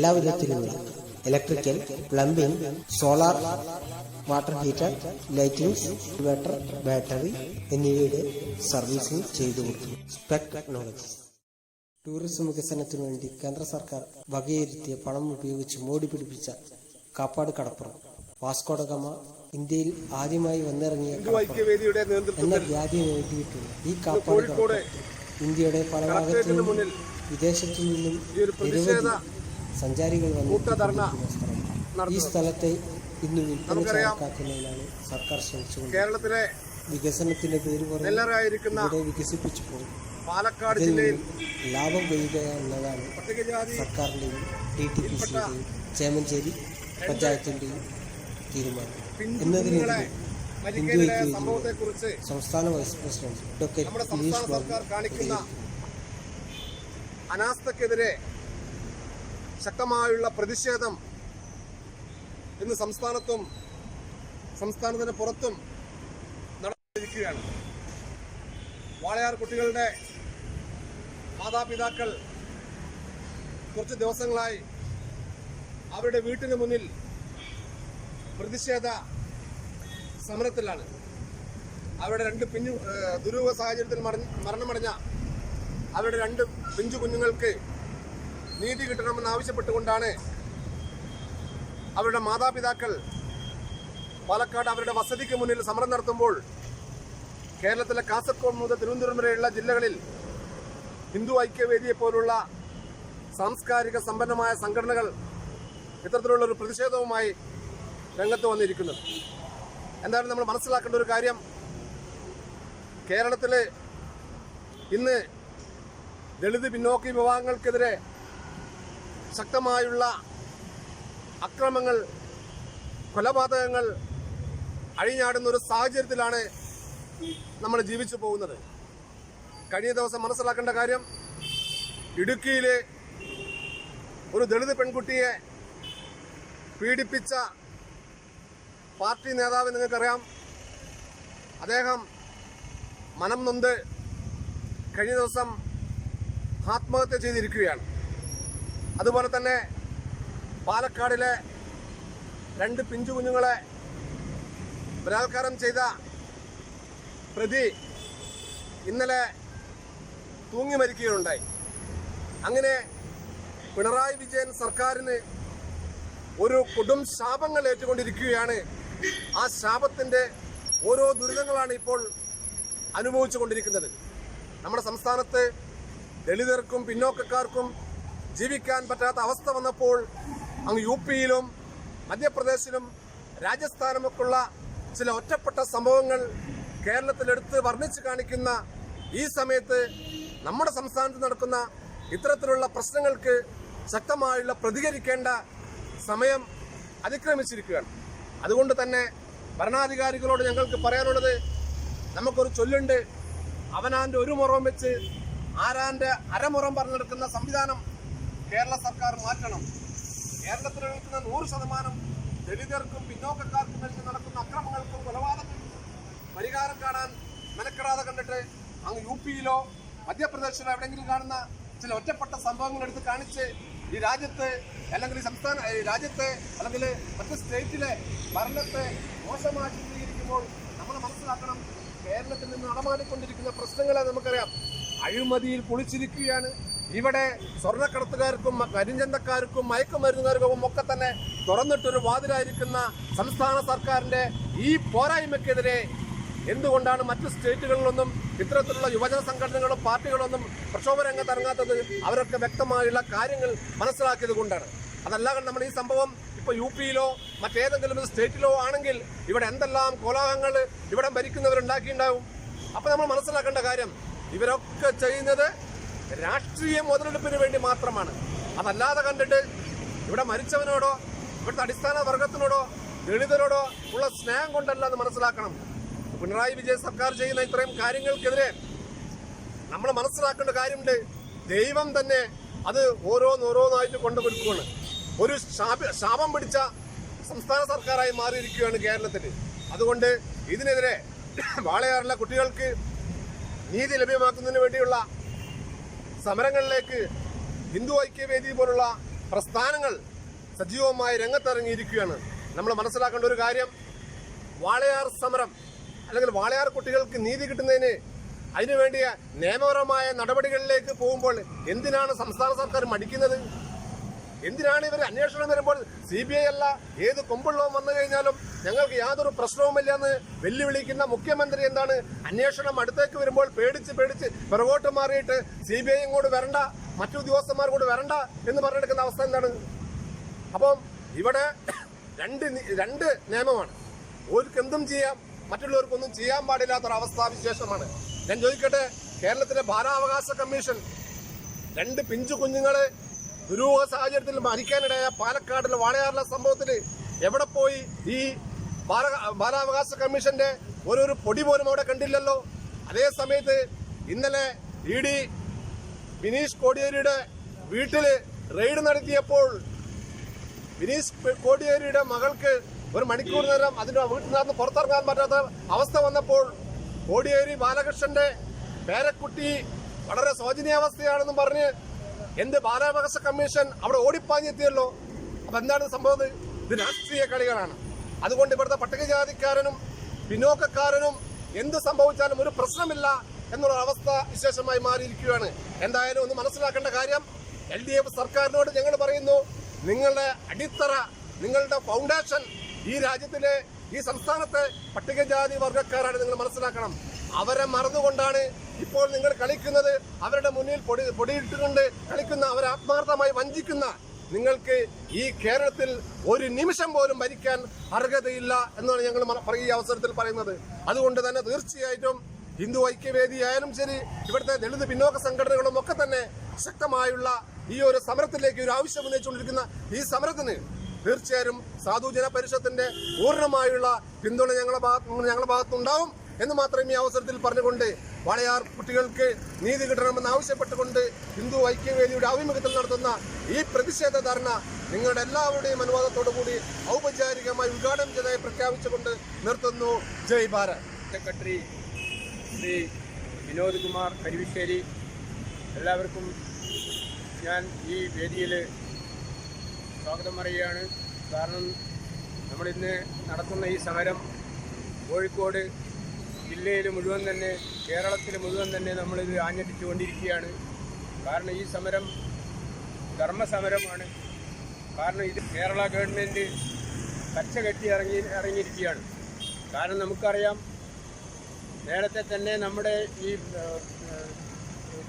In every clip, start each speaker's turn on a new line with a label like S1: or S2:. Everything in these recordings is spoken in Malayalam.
S1: എല്ലാ വിധത്തിലുമുള്ള electrical plumbing solar water heater lighting inverter battery എന്നിവയുടെ സർവീസിംഗ് ചെയ്തു കൊടുക്കുന്നു. സ്പെക് ടെക്നോളജി ടൂറിസം വികസനത്തിനു വേണ്ടി കേന്ദ്ര സർക്കാർ വകയിരുത്തിയ പണം ഉപയോഗിച്ച് മോടി പിടിപ്പിച്ച കാപ്പാട് കടപ്പുറം. വാസ്കോഡഗമ ഇന്ത്യയിൽ ആദ്യമായി വന്നിറങ്ങിയ എന്ന വ്യാധി നേടിയിട്ടുള്ള ഈ കാപ്പാട് ഇന്ത്യയുടെ പല ഭാഗത്തു നിന്നും വിദേശത്തു നിന്നും നിരവധി സഞ്ചാരികൾ വന്ന് ഈ സ്ഥലത്തെ ഇന്ന് വിൽപ്പന ചാക്കാക്കുന്നതിനാണ് സർക്കാർ ശ്രമിച്ചുകൊണ്ട്
S2: കേരളത്തിലെ
S1: വികസനത്തിന്റെ പേര് പറഞ്ഞ് വികസിപ്പിച്ചു പോകും.
S2: പാലക്കാട് ജില്ലയിൽ
S1: ലാഭം കൊയ്യുക എന്നതാണ് സർക്കാരിന്റെയും ഡി ടി പി സിയുടെയും ചേമഞ്ചേരി പഞ്ചായത്തിന്റെയും തീരുമാനം. എന്നതിനെതിരെ
S2: കുറിച്ച്
S1: സംസ്ഥാന വൈസ് പ്രസിഡന്റ് ഡോക്ടർ ബാബു
S2: അനാസ്ഥക്കെതിരെ ശക്തമായുള്ള പ്രതിഷേധം ഇന്ന് സംസ്ഥാനത്തും സംസ്ഥാനത്തിന് പുറത്തും നടന്നിരിക്കുകയാണ്. വാളയാർ കുട്ടികളുടെ മാതാപിതാക്കൾ കുറച്ച് ദിവസങ്ങളായി അവരുടെ വീട്ടിന് മുന്നിൽ പ്രതിഷേധ സമരത്തിലാണ്. അവരുടെ രണ്ട് പിഞ്ഞു ദുരൂഹ സാഹചര്യത്തിൽ മരണമടഞ്ഞ അവരുടെ രണ്ട് പിഞ്ചു കുഞ്ഞുങ്ങൾക്ക് നീതി കിട്ടണമെന്ന് ആവശ്യപ്പെട്ടുകൊണ്ടാണ് അവരുടെ മാതാപിതാക്കൾ പാലക്കാട് അവരുടെ വസതിക്ക് മുന്നിൽ സമരം നടത്തുമ്പോൾ കേരളത്തിലെ കാസർഗോഡ് മുതൽ തിരുവനന്തപുരം വരെയുള്ള ജില്ലകളിൽ ഹിന്ദു ഐക്യവേദിയെ പോലുള്ള സാംസ്കാരിക സമ്പന്നമായ സംഘടനകൾ ഇത്തരത്തിലുള്ള ഒരു പ്രതിഷേധവുമായി രംഗത്ത് വന്നിരിക്കുന്നത്. എന്തായാലും നമ്മൾ മനസ്സിലാക്കേണ്ട ഒരു കാര്യം കേരളത്തിൽ ഇന്ന് ദളിത് പിന്നോക്ക വിഭാഗങ്ങൾക്കെതിരെ ശക്തമായുള്ള അക്രമങ്ങൾ കൊലപാതകങ്ങൾ അഴിഞ്ഞാടുന്ന ഒരു സാഹചര്യത്തിലാണ് നമ്മൾ ജീവിച്ചു പോകുന്നത്. കഴിഞ്ഞ ദിവസം മനസ്സിലാക്കേണ്ട കാര്യം ഇടുക്കിയിലെ ഒരു ദളിത് പെൺകുട്ടിയെ പീഡിപ്പിച്ച പാർട്ടി നേതാവ് നിങ്ങൾക്കറിയാം. അദ്ദേഹം മനം നൊന്ത് കഴിഞ്ഞ ദിവസം ആത്മഹത്യ ചെയ്തിരിക്കുകയാണ്. അതുപോലെ തന്നെ പാലക്കാടിലെ രണ്ട് പിഞ്ചു കുഞ്ഞുങ്ങളെ ബലാത്കാരം ചെയ്ത പ്രതി ഇന്നലെ തൂങ്ങി മരിക്കുകയുണ്ടായി. അങ്ങനെ പിണറായി വിജയൻ സർക്കാരിന് ഒരു കൊടും ശാപങ്ങൾ ഏറ്റുകൊണ്ടിരിക്കുകയാണ്. ആ ശാപത്തിന്റെ ഓരോ ദുരിതങ്ങളാണ് ഇപ്പോൾ അനുഭവിച്ചു കൊണ്ടിരിക്കുന്നത് നമ്മുടെ സംസ്ഥാനത്ത് ദളിതർക്കും പിന്നോക്കക്കാർക്കും ജീവിക്കാൻ പറ്റാത്ത അവസ്ഥ വന്നപ്പോൾ അങ്ങ് യു പിയിലും മധ്യപ്രദേശിലും രാജസ്ഥാനുമൊക്കെയുള്ള ചില ഒറ്റപ്പെട്ട സംഭവങ്ങൾ കേരളത്തിലെടുത്ത് വർണിച്ച് കാണിക്കുന്ന ഈ സമയത്ത് നമ്മുടെ സംസ്ഥാനത്ത് നടക്കുന്ന ഇത്തരത്തിലുള്ള പ്രശ്നങ്ങൾക്ക് ശക്തമായുള്ള പ്രതികരിക്കേണ്ട സമയം അതിക്രമിച്ചിരിക്കുകയാണ്. അതുകൊണ്ട് തന്നെ ഭരണാധികാരികളോട് ഞങ്ങൾക്ക് പറയാനുള്ളത് നമുക്കൊരു ചൊല്ലുണ്ട്. അവനാന്റെ ഒരു മുറം വെച്ച് ആരാന്റെ അരമുറം പറഞ്ഞെടുക്കുന്ന സംവിധാനം കേരള സർക്കാർ മാറ്റണം. കേരളത്തിൽ നിൽക്കുന്ന നൂറ് ശതമാനം ദളിതർക്കും പിന്നോക്കക്കാർക്കും നൽകി നടക്കുന്ന അക്രമങ്ങൾക്കും കൊലപാതകങ്ങൾക്കും പരിഹാരം കാണാൻ മെനക്കെടാതെ കണ്ടിട്ട് അങ്ങ് യു പിയിലോ മധ്യപ്രദേശിലോ എവിടെയെങ്കിലും കാണുന്ന ചില ഒറ്റപ്പെട്ട സംഭവങ്ങൾ എടുത്ത് കാണിച്ച് ഈ രാജ്യത്ത് അല്ലെങ്കിൽ ഈ സംസ്ഥാന രാജ്യത്തെ അല്ലെങ്കിൽ മറ്റ് സ്റ്റേറ്റിലെ ഭരണത്തെ മോശമായി ചിത്രീകരിക്കുമ്പോൾ നമ്മൾ മനസ്സിലാക്കണം കേരളത്തിൽ നിന്ന് നടമാടിക്കൊണ്ടിരിക്കുന്ന പ്രശ്നങ്ങളെ നമുക്കറിയാം. അഴിമതിയിൽ കുളിച്ചിരിക്കുകയാണ്. ഇവിടെ സ്വർണക്കടത്തുകാർക്കും കരിഞ്ചന്തക്കാർക്കും മയക്കുമരുന്നുകാർക്കും ഒക്കെ തന്നെ തുറന്നിട്ടൊരു വാതിലായിരിക്കുന്ന സംസ്ഥാന സർക്കാരിന്റെ ഈ പോരായ്മക്കെതിരെ എന്തുകൊണ്ടാണ് മറ്റു സ്റ്റേറ്റുകളിലൊന്നും ഇത്തരത്തിലുള്ള യുവജന സംഘടനകളും പാർട്ടികളൊന്നും പ്രക്ഷോഭ രംഗത്ത് ഇറങ്ങാത്തത് അവരൊക്കെ വ്യക്തമായുള്ള കാര്യങ്ങൾ മനസ്സിലാക്കിയത് കൊണ്ടാണ്. അതല്ലാതെ നമ്മൾ ഈ സംഭവം ഇപ്പൊ യു പിയിലോ മറ്റേതെങ്കിലും സ്റ്റേറ്റിലോ ആണെങ്കിൽ ഇവിടെ എന്തെല്ലാം കോലാഹങ്ങൾ ഇവിടെ ഭരിക്കുന്നവരുണ്ടാക്കിയിട്ടുണ്ടാവും? അപ്പോൾ നമ്മൾ മനസ്സിലാക്കേണ്ട കാര്യം ഇവരൊക്കെ ചെയ്യുന്നത് രാഷ്ട്രീയ മുതലെടുപ്പിന് വേണ്ടി മാത്രമാണ്. അതല്ലാതെ കണ്ടിട്ട് ഇവിടെ മരിച്ചവനോടോ ഇവിടുത്തെ അടിസ്ഥാന വർഗത്തിനോടോ ദളിതരോടോ ഉള്ള സ്നേഹം കൊണ്ടല്ല എന്ന് മനസ്സിലാക്കണം. പിണറായി വിജയൻ സർക്കാർ ചെയ്യുന്ന ഇത്രയും കാര്യങ്ങൾക്കെതിരെ നമ്മൾ മനസ്സിലാക്കേണ്ട കാര്യമുണ്ട്. ദൈവം തന്നെ അത് ഓരോന്നോരോന്നായിട്ട് കൊണ്ടുകൊടുക്കുകയാണ് ഒരു ശാപം പിടിച്ച സംസ്ഥാന സർക്കാരായി മാറിയിരിക്കുകയാണ് കേരളത്തിൽ. അതുകൊണ്ട് ഇതിനെതിരെ വാളയാറിലെ കുട്ടികൾക്ക് നീതി ലഭ്യമാക്കുന്നതിന് വേണ്ടിയുള്ള സമരങ്ങളിലേക്ക് ഹിന്ദു ഐക്യവേദി പോലുള്ള പ്രസ്ഥാനങ്ങൾ സജീവമായി രംഗത്തിറങ്ങിയിരിക്കുകയാണ്. നമ്മൾ മനസ്സിലാക്കേണ്ട ഒരു കാര്യം വാളയാർ സമരം അല്ലെങ്കിൽ വാളയാർ കുട്ടികൾക്ക് നീതി കിട്ടുന്നതിന് അതിനുവേണ്ടിയ നിയമപരമായ നടപടികളിലേക്ക് പോകുമ്പോൾ എന്തിനാണ് സംസ്ഥാന സർക്കാർ മടിക്കുന്നത്? എന്തിനാണ് ഇവർ അന്വേഷണം വരുമ്പോൾ സി ബി ഐ അല്ല ഏത് കൊമ്പുള്ളവും വന്നു കഴിഞ്ഞാലും ഞങ്ങൾക്ക് യാതൊരു പ്രശ്നവുമില്ല എന്ന് വെല്ലുവിളിക്കുന്ന മുഖ്യമന്ത്രി എന്താണ്? അന്വേഷണം അടുത്തേക്ക് വരുമ്പോൾ പേടിച്ച് പേടിച്ച് പിറകോട്ട് മാറിയിട്ട് സി ബി ഐ ഇങ്ങോട്ട് വരണ്ട മറ്റു ഉദ്യോഗസ്ഥന്മാർ കൂടെ വരണ്ട എന്ന് പറഞ്ഞെടുക്കുന്ന അവസ്ഥ എന്താണ്? അപ്പം ഇവിടെ രണ്ട് രണ്ട് നിയമമാണ്. ഓർക്ക് എന്തും ചെയ്യാം മറ്റുള്ളവർക്കൊന്നും ചെയ്യാൻ പാടില്ലാത്തൊരവസ്ഥാ വിശേഷമാണ്. ഞാൻ ചോദിക്കട്ടെ കേരളത്തിലെ ബാലാവകാശ കമ്മീഷൻ രണ്ട് പിഞ്ചു കുഞ്ഞുങ്ങൾ ദുരൂഹ സാഹചര്യത്തിൽ മരിക്കാനിടയായ പാലക്കാടിലെ വാളയാറിലെ സംഭവത്തിൽ എവിടെ പോയി? ഈ ബാല- ബാലാവകാശ കമ്മീഷന്റെ ഓരോരു പൊടി പോലും അവിടെ കണ്ടില്ലല്ലോ. അതേ സമയത്ത് ഇന്നലെ ഇ ഡി വിനീഷ് കോടിയേരിയുടെ വീട്ടിൽ റെയ്ഡ് നടത്തിയപ്പോൾ വിനീഷ് കോടിയേരിയുടെ മകൾക്ക് ഒരു മണിക്കൂർ നേരം അതിന്റെ വീട്ടിൽ നിന്ന് പുറത്തിറങ്ങാൻ പറ്റാത്ത അവസ്ഥ വന്നപ്പോൾ കോടിയേരി ബാലകൃഷ്ണന്റെ പേരക്കുട്ടി വളരെ ശോചനീയാവസ്ഥയാണെന്നും പറഞ്ഞ് എന്ത് ബാലാവകാശ കമ്മീഷൻ അവിടെ ഓടിപ്പാഞ്ഞെത്തിയല്ലോ? അപ്പൊ എന്താണ് സംഭവം? ഇത് രാഷ്ട്രീയ കളികളാണ്. അതുകൊണ്ട് ഇവിടുത്തെ പട്ടികജാതിക്കാരനും പിന്നോക്കക്കാരനും എന്ത് സംഭവിച്ചാലും ഒരു പ്രശ്നമില്ല എന്നുള്ള അവസ്ഥ വിശേഷമായി മാറിയിരിക്കുകയാണ്. എന്തായാലും ഒന്ന് മനസ്സിലാക്കേണ്ട കാര്യം എൽ ഡി എഫ് സർക്കാരിനോട് ഞങ്ങൾ പറയുന്നു നിങ്ങളുടെ അടിത്തറ നിങ്ങളുടെ ഫൗണ്ടേഷൻ ഈ രാജ്യത്തിലെ ഈ സംസ്ഥാനത്തെ പട്ടികജാതി വർഗക്കാരാണ് നിങ്ങൾ മനസ്സിലാക്കണം. അവരെ മറന്നുകൊണ്ടാണ് ഇപ്പോൾ നിങ്ങൾ കളിക്കുന്നത്. അവരുടെ മുന്നിൽ പൊടി പൊടിയിട്ടുകൊണ്ട് കളിക്കുന്ന അവരെ ആത്മാർത്ഥമായി വഞ്ചിക്കുന്ന നിങ്ങൾക്ക് ഈ കേരളത്തിൽ ഒരു നിമിഷം പോലും ഭരിക്കാൻ അർഹതയില്ല എന്നാണ് ഞങ്ങൾ ഈ അവസരത്തിൽ പറയുന്നത്. അതുകൊണ്ട് തന്നെ തീർച്ചയായിട്ടും ഹിന്ദു ഐക്യവേദി ആയാലും ശരി ഇവിടുത്തെ ദളിത് പിന്നോക്ക സംഘടനകളും ഒക്കെ തന്നെ ശക്തമായുള്ള ഈ ഒരു സമരത്തിലേക്ക് ഒരു ആവശ്യം ഉന്നയിച്ചുകൊണ്ടിരിക്കുന്ന ഈ സമരത്തിന് തീർച്ചയായും സാധുജന പരിഷത്തിന്റെ പൂർണമായുള്ള പിന്തുണ ഞങ്ങളുടെ ഭാഗത്ത് ഞങ്ങളുടെ ഭാഗത്തുണ്ടാവും. എന്ന് മാത്രം ഈ അവസരത്തിൽ പറഞ്ഞുകൊണ്ട് വളയാർ കുട്ടികൾക്ക് നീതി കിട്ടണമെന്ന് ആവശ്യപ്പെട്ടുകൊണ്ട് ഹിന്ദു ഐക്യവേദിയുടെ ആഭിമുഖ്യത്തിൽ നടത്തുന്ന ഈ പ്രതിഷേധ ധർണ നിങ്ങളുടെ എല്ലാവരുടെയും അനുവാദത്തോടു കൂടി ഔപചാരികമായി ഉദ്ഘാടനം ചെയ്തതായി പ്രഖ്യാപിച്ചുകൊണ്ട് നിർത്തുന്നു. ജയ് ഭാരത്.
S3: സെക്രട്ടറി ശ്രീ വിനോദ് കുമാർ കരുവിശ്ശേരി എല്ലാവർക്കും ഞാൻ ഈ വേദിയിൽ സ്വാഗതം പറയുകയാണ്. കാരണം നമ്മളിന്ന് നടത്തുന്ന ഈ സമരം കോഴിക്കോട് ജില്ലയിൽ മുഴുവൻ തന്നെ കേരളത്തിൽ മുഴുവൻ തന്നെ നമ്മളിത് ആഞ്ഞടിച്ചുകൊണ്ടിരിക്കുകയാണ്. കാരണം ഈ സമരം ധർമ്മസമരമാണ്. കാരണം ഇത് കേരള ഗവൺമെന്റ് കച്ച കെട്ടി ഇറങ്ങി ഇറങ്ങിയിരിക്കുകയാണ്. കാരണം നമുക്കറിയാം നേരത്തെ തന്നെ നമ്മുടെ ഈ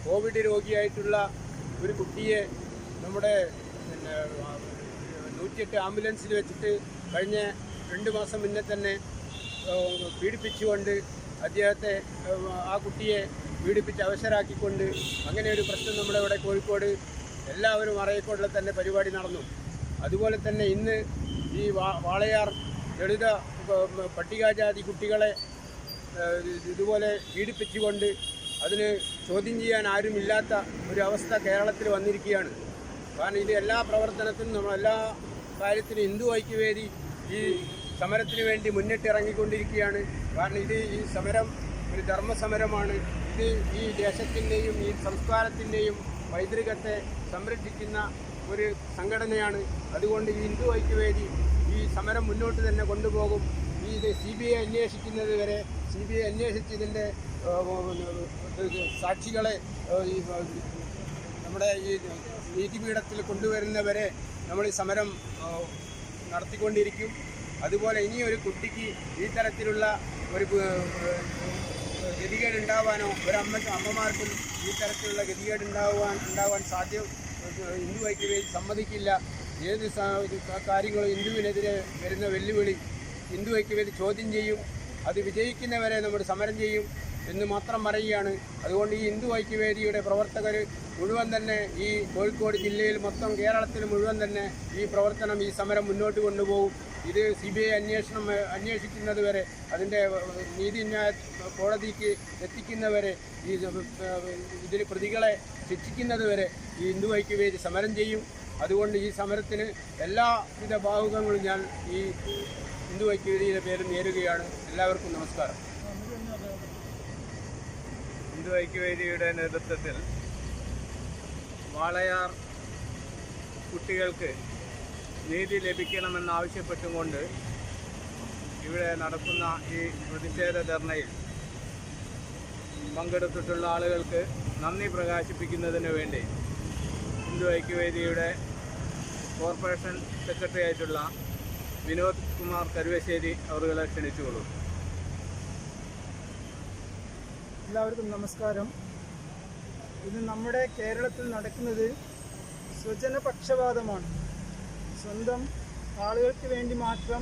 S3: കോവിഡ് രോഗിയായിട്ടുള്ള ഒരു കുട്ടിയെ നമ്മുടെ പിന്നെ നൂറ്റിയെട്ട് ആംബുലൻസിൽ വെച്ചിട്ട് കഴിഞ്ഞ രണ്ട് മാസം മുന്നേ തന്നെ പീഡിപ്പിച്ചുകൊണ്ട് അദ്ദേഹത്തെ ആ, കുട്ടിയെ പീഡിപ്പിച്ച് അവശരാക്കിക്കൊണ്ട് അങ്ങനെ ഒരു പ്രശ്നം നമ്മുടെ ഇവിടെ കോഴിക്കോട് എല്ലാവരും അറിയിക്കൊണ്ടുള്ള തന്നെ പരിപാടി നടന്നു. അതുപോലെ തന്നെ ഇന്ന് ഈ വാളയാർ ദളിത പട്ടികജാതി കുട്ടികളെ ഇതുപോലെ പീഡിപ്പിച്ചുകൊണ്ട് അതിന് ചോദ്യം ചെയ്യാൻ ആരുമില്ലാത്ത ഒരു അവസ്ഥ കേരളത്തിൽ വന്നിരിക്കുകയാണ്. കാരണം ഇത് എല്ലാ പ്രവർത്തനത്തിനും നമ്മൾ എല്ലാ കാര്യത്തിനും ഹിന്ദു ഐക്യവേദി ഈ സമരത്തിന് വേണ്ടി മുന്നിട്ടിറങ്ങിക്കൊണ്ടിരിക്കുകയാണ് കാരണം ഇത് ഈ സമരം ഒരു ധർമ്മസമരമാണ്. ഇത് ഈ ദേശത്തിന്റെയും ഈ സംസ്കാരത്തിന്റെയും പൈതൃകത്തെ സംരക്ഷിക്കുന്ന ഒരു സംഘടനയാണ്. അതുകൊണ്ട് ഈ ഹിന്ദു ഐക്യവേദി ഈ സമരം മുന്നോട്ട് തന്നെ കൊണ്ടുപോകും. ഈ ഇത് സി ബി ഐ അന്വേഷിക്കുന്നത് വരെ സി ബി ഐ അന്വേഷിച്ച് ഇതിന്റെ സാക്ഷികളെ നമ്മുടെ ഈ നീതിപീഠത്തിൽ കൊണ്ടുവരുന്നവരെ നമ്മൾ ഈ സമരം നടത്തിക്കൊണ്ടിരിക്കും. അതുപോലെ ഇനി ഒരു കുട്ടിക്ക് ഈ തരത്തിലുള്ള ഒരു ഗതികേട് ഉണ്ടാവാനോ ഒരമ്മയ്ക്കും അമ്മമാർക്കും ഈ തരത്തിലുള്ള ഗതികേട് ഉണ്ടാവാൻ ഉണ്ടാവാൻ സാധ്യം ഹിന്ദു ഐക്യവേദി സമ്മതിക്കില്ല. ഏത് കാര്യങ്ങളും ഹിന്ദുവിനെതിരെ വരുന്ന വെല്ലുവിളി ഹിന്ദു ഐക്യവേദി ചോദ്യം ചെയ്യും അത് വിജയിക്കുന്നവരെ നമ്മൾ സമരം ചെയ്യും എന്ന് മാത്രം പറയുകയാണ്. അതുകൊണ്ട് ഈ ഹിന്ദു ഐക്യവേദിയുടെ പ്രവർത്തകർ മുഴുവൻ തന്നെ ഈ കോഴിക്കോട് ജില്ലയിൽ മൊത്തം കേരളത്തിൽ മുഴുവൻ തന്നെ ഈ പ്രവർത്തനം ഈ സമരം മുന്നോട്ട് കൊണ്ടുപോകും. ഇത് സി ബി ഐ അന്വേഷണം അന്വേഷിക്കുന്നത് വരെ അതിന്റെ നീതിന്യായ കോടതിക്ക് എത്തിക്കുന്നവരെ ഈ ഇതിൽ പ്രതികളെ ശിക്ഷിക്കുന്നത് വരെ ഈ ഹിന്ദു ഐക്യവേദി സമരം ചെയ്യും. അതുകൊണ്ട് ഈ സമരത്തിന് എല്ലാവിധ ഭാവുകങ്ങളും ഞാൻ ഈ ഹിന്ദു ഐക്യവേദിയുടെ പേര് നേരുകയാണ്. എല്ലാവർക്കും നമസ്കാരം.
S4: ഹിന്ദു ഐക്യവേദിയുടെ നേതൃത്വത്തിൽ വാളയാർ
S3: കുട്ടികൾക്ക് നീതി ലഭിക്കണമെന്നാവശ്യപ്പെട്ടുകൊണ്ട് ഇവിടെ നടക്കുന്ന ഈ പ്രതിഷേധ ധർണയിൽ പങ്കെടുത്തിട്ടുള്ള ആളുകൾക്ക് നന്ദി പ്രകാശിപ്പിക്കുന്നതിന് വേണ്ടി ഹിന്ദു ഐക്യവേദിയുടെ കോർപ്പറേഷൻ സെക്രട്ടറി ആയിട്ടുള്ള വിനോദ് കുമാർ കരുവശ്ശേരി അവരുകളെ ക്ഷണിച്ചുകൊള്ളു.
S4: എല്ലാവർക്കും നമസ്കാരം. ഇത് നമ്മുടെ കേരളത്തിൽ നടക്കുന്നത് സ്വജനപക്ഷപാതമാണ്. സ്വന്തം ആളുകൾക്ക് വേണ്ടി മാത്രം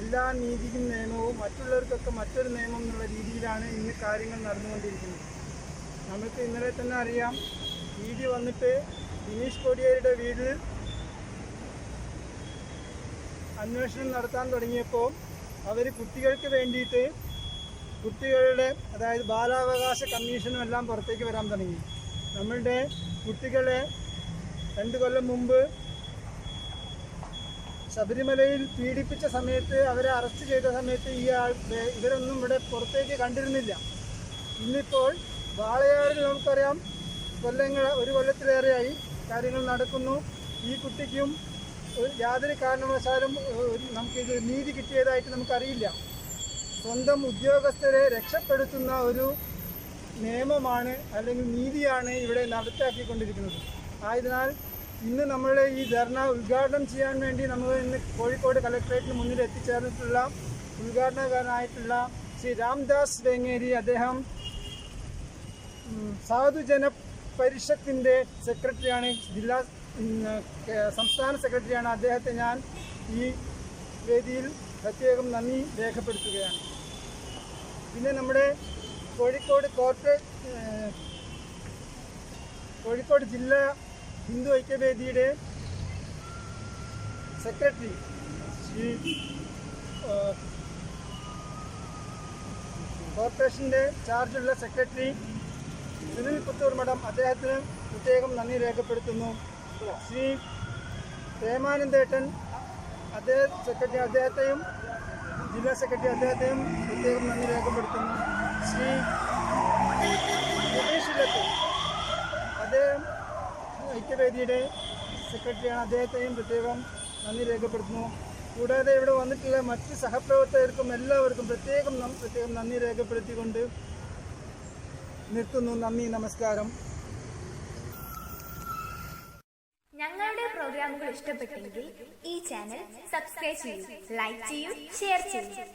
S4: എല്ലാ നീതിക്കും നിയമവും മറ്റുള്ളവർക്കൊക്കെ മറ്റൊരു നിയമം എന്നുള്ള രീതിയിലാണ് ഇന്ന് കാര്യങ്ങൾ നടന്നുകൊണ്ടിരിക്കുന്നത്. നമുക്ക് ഇന്നലെ തന്നെ അറിയാം ഇ ഡി വന്നിട്ട് ദിനീഷ് കോടിയേരിയുടെ വീട്ടിൽ അന്വേഷണം നടത്താൻ തുടങ്ങിയപ്പോൾ അവർ കുട്ടികൾക്ക് വേണ്ടിയിട്ട് കുട്ടികളുടെ അതായത് ബാലാവകാശ കമ്മീഷനും എല്ലാം പുറത്തേക്ക് വരാൻ തുടങ്ങി. നമ്മളുടെ കുട്ടികളെ രണ്ട് കൊല്ലം മുമ്പ് ശബരിമലയിൽ പീഡിപ്പിച്ച സമയത്ത് അവരെ അറസ്റ്റ് ചെയ്ത സമയത്ത് ഈ ആൾ ഇവരൊന്നും ഇവിടെ പുറത്തേക്ക് കണ്ടിരുന്നില്ല. ഇന്നിപ്പോൾ വാളയാറിൽ നമുക്കറിയാം കൊല്ലങ്ങൾ ഒരു കൊല്ലത്തിലേറെയായി കാര്യങ്ങൾ നടക്കുന്നു. ഈ കുട്ടിക്കും യാതൊരു കാരണവശാലും നമുക്കിത് നീതി കിട്ടിയതായിട്ട് നമുക്കറിയില്ല. സ്വന്തം ഉദ്യോഗസ്ഥരെ രക്ഷപ്പെടുത്തുന്ന ഒരു നിയമമാണ് അല്ലെങ്കിൽ നീതിയാണ് ഇവിടെ നടത്താക്കിക്കൊണ്ടിരിക്കുന്നത് ആയതിനാൽ ഇന്ന് നമ്മൾ ഈ ധർണ ഉദ്ഘാടനം ചെയ്യാൻ വേണ്ടി നമ്മൾ ഇന്ന് കോഴിക്കോട് കലക്ട്രേറ്റിന് മുന്നിൽ എത്തിച്ചേർന്നിട്ടുള്ള ഉദ്ഘാടനകാരനായിട്ടുള്ള ശ്രീ രാംദാസ് വേങ്ങേരി അദ്ദേഹം സാധുജന പരിഷത്തിന്റെ സെക്രട്ടറിയാണ് ജില്ലാ സംസ്ഥാന സെക്രട്ടറിയാണ്. അദ്ദേഹത്തെ ഞാൻ ഈ വേദിയിൽ പ്രത്യേകം നന്ദി രേഖപ്പെടുത്തുകയാണ്. പിന്നെ നമ്മുടെ കോഴിക്കോട് കോർപ്പറേറ്റ് കോഴിക്കോട് ജില്ലാ ഹിന്ദു ഐക്യവേദിയുടെ സെക്രട്ടറി ശ്രീ കോർപ്പറേഷന്റെ ചാർജുള്ള സെക്രട്ടറി സുനിൽ പുത്തൂർ മഠം അദ്ദേഹത്തിന് പ്രത്യേകം നന്ദി രേഖപ്പെടുത്തുന്നു. ശ്രീ പ്രേമാനന്ദേട്ടൻ അദ്ദേഹം സെക്രട്ടറി അദ്ദേഹത്തെയും ജില്ലാ സെക്രട്ടറി അദ്ദേഹത്തെയും പ്രത്യേകം നന്ദി രേഖപ്പെടുത്തുന്നു. ശ്രീ ഐക്യവേദിയുടെ സെക്രട്ടറിയാണ് അദ്ദേഹത്തെയും പ്രത്യേകം നന്ദി രേഖപ്പെടുത്തുന്നു. കൂടാതെ ഇവിടെ വന്നിട്ടുള്ള മറ്റ് സഹപ്രവർത്തകർക്കും എല്ലാവർക്കും പ്രത്യേകം പ്രത്യേകം നന്ദി രേഖപ്പെടുത്തിക്കൊണ്ട് നിർത്തുന്നു. നന്ദി നമസ്കാരം.
S5: ഞങ്ങളുടെ പ്രോഗ്രാമുകൾ ഇഷ്ടപ്പെട്ടെങ്കിൽ ഈ ചാനൽ സബ്സ്ക്രൈബ് ചെയ്യൂ ലൈക്ക് ചെയ്യൂ ഷെയർ ചെയ്യൂ.